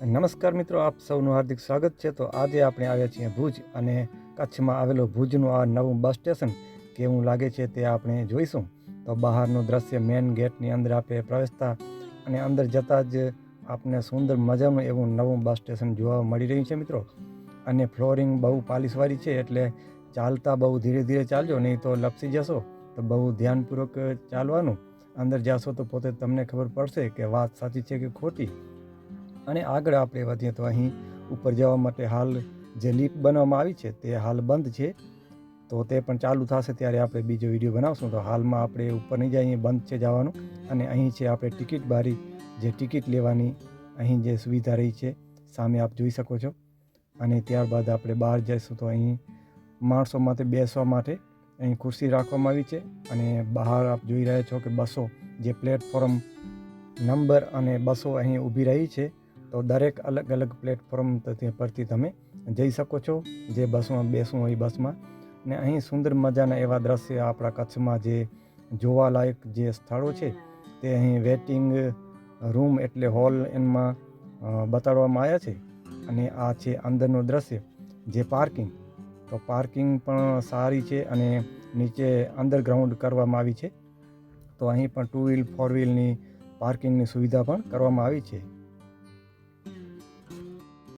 નમસ્કાર મિત્રો, આપ સૌનું હાર્દિક સ્વાગત છે. તો આજે આપણે આવ્યા છીએ ભુજ અને કચ્છમાં આવેલો ભુજનું આ નવું બસ સ્ટેશન કેવું લાગે છે તે આપણે જોઈશું. તો બહારનું દ્રશ્ય મેઇન ગેટની અંદર આપણે પ્રવેશતા અને અંદર જતાં જ આપને સુંદર મજાનું એવું નવું બસ સ્ટેશન જોવા મળી રહ્યું છે મિત્રો. અને ફ્લોરિંગ બહુ પાલિશવાળી છે એટલે ચાલતા બહુ ધીરે ધીરે ચાલજો, નહીં તો લપસી જશો. તો બહુ ધ્યાનપૂર્વક ચાલવાનું. અંદર જશો તો પોતે તમને ખબર પડશે કે વાત સાચી છે કે ખોટી. અને આગળ આપણે વધીએ તો અહીં ઉપર જવા માટે હાલ જે લિફ્ટ બનાવવામાં આવી છે તે હાલ બંધ છે. તો તે પણ ચાલુ થશે ત્યારે આપણે બીજો વીડિયો બનાવશું. તો હાલમાં આપણે ઉપર નહીં જઈએ બંધ છે જવાનું. અને અહીં છે આપણે ટિકિટ બારી, જે ટિકિટ લેવાની અહીં જે સુવિધા રહી છે, સામે આપ જોઈ શકો છો. અને ત્યારબાદ આપણે બહાર જઈશું તો અહીં માણસો માટે બેસવા માટે અહીં ખુરશી રાખવામાં આવી છે. અને બહાર આપ જોઈ રહ્યા છો કે બસો જે પ્લેટફોર્મ નંબર અને બસો અહીં ઊભી રહી છે. તો દરેક અલગ અલગ પ્લેટફોર્મ પરથી તમે જઈ શકો છો જે બસમાં બેસવું હોય બસમાં. ને અહીં સુંદર મજાના એવા દ્રશ્ય આપણા કચ્છમાં જે જોવાલાયક જે સ્થળો છે તે અહીં વેટિંગ રૂમ એટલે હોલ એમાં બતાડવામાં આવ્યા છે. અને આ છે અંદરનું દ્રશ્ય જે પાર્કિંગ. તો પાર્કિંગ પણ સારી છે અને નીચે અંડરગ્રાઉન્ડ કરવામાં આવી છે. તો અહીં પણ ટુ વ્હીલ ફોર વ્હીલની પાર્કિંગની સુવિધા પણ કરવામાં આવી છે.